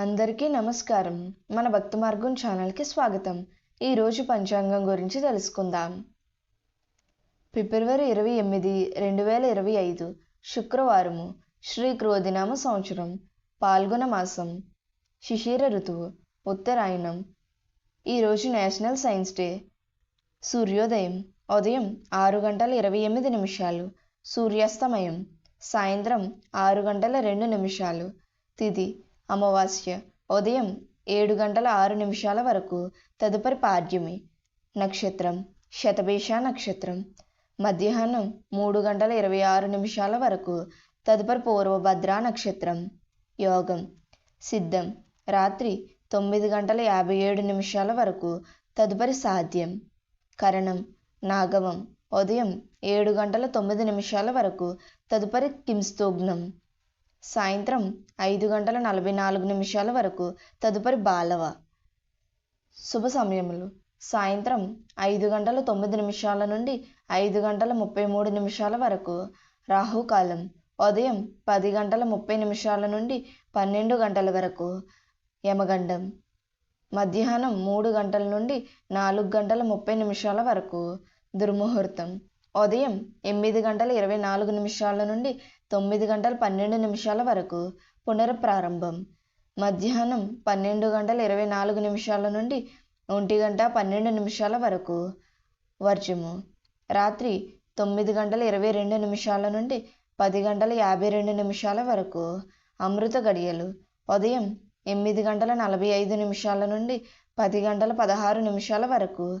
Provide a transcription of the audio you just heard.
అందరికీ నమస్కారం. మన భక్తి మార్గం ఛానల్కి స్వాగతం. ఈరోజు పంచాంగం గురించి తెలుసుకుందాం. ఫిబ్రవరి ఇరవై ఎనిమిది రెండు వేల ఇరవై ఐదు శుక్రవారము శ్రీ క్రోధినామ సంవత్సరం పాల్గొన మాసం శిశిర ఋతువు ఉత్తరాయణం. ఈరోజు నేషనల్ సైన్స్ డే. సూర్యోదయం ఉదయం ఆరు గంటల ఇరవై ఎనిమిది నిమిషాలు. సూర్యాస్తమయం సాయంత్రం ఆరు గంటల రెండు నిమిషాలు. తిథి అమావాస్య ఉదయం ఏడు గంటల ఆరు నిమిషాల వరకు తదుపరి పాడ్యమి. నక్షత్రం శతభేష నక్షత్రం. మధ్యాహ్నం మూడు గంటల ఇరవై ఆరు నిమిషాల వరకు తదుపరి పూర్వభద్ర నక్షత్రం. యోగం సిద్ధం. రాత్రి తొమ్మిది గంటల యాభై ఏడు నిమిషాల వరకు తదుపరి సాధ్యం. కరణం నాగవం ఉదయం ఏడు గంటల తొమ్మిది నిమిషాల వరకు తదుపరి కింస్తోగ్నం. సాయంత్రం ఐదు గంటల నలభై నాలుగు నిమిషాల వరకు తదుపరి బాలవ. శుభ సమయములు. సాయంత్రం ఐదు గంటల తొమ్మిది నిమిషాల నుండి ఐదు గంటల ముప్పై మూడు నిమిషాల వరకు. రాహుకాలం. ఉదయం పది గంటల ముప్పై నిమిషాల నుండి పన్నెండు గంటల వరకు. యమగండం. మధ్యాహ్నం మూడు గంటల నుండి నాలుగు గంటల ముప్పై నిమిషాల వరకు. దుర్ముహూర్తం. ఉదయం ఎనిమిది గంటల ఇరవై నాలుగు నిమిషాల నుండి తొమ్మిది గంటల పన్నెండు నిమిషాల వరకు పునఃప్రారంభం. మధ్యాహ్నం పన్నెండు గంటల ఇరవై నాలుగు నిమిషాల నుండి ఒంటి గంట పన్నెండు నిమిషాల వరకు వర్జము. రాత్రి తొమ్మిది గంటల ఇరవై రెండు నిమిషాల నుండి పది గంటల యాభై రెండు నిమిషాల వరకు అమృత గడియలు. ఉదయం ఎనిమిది గంటల నలభై ఐదు నిమిషాల నుండి పది గంటల పదహారు నిమిషాల వరకు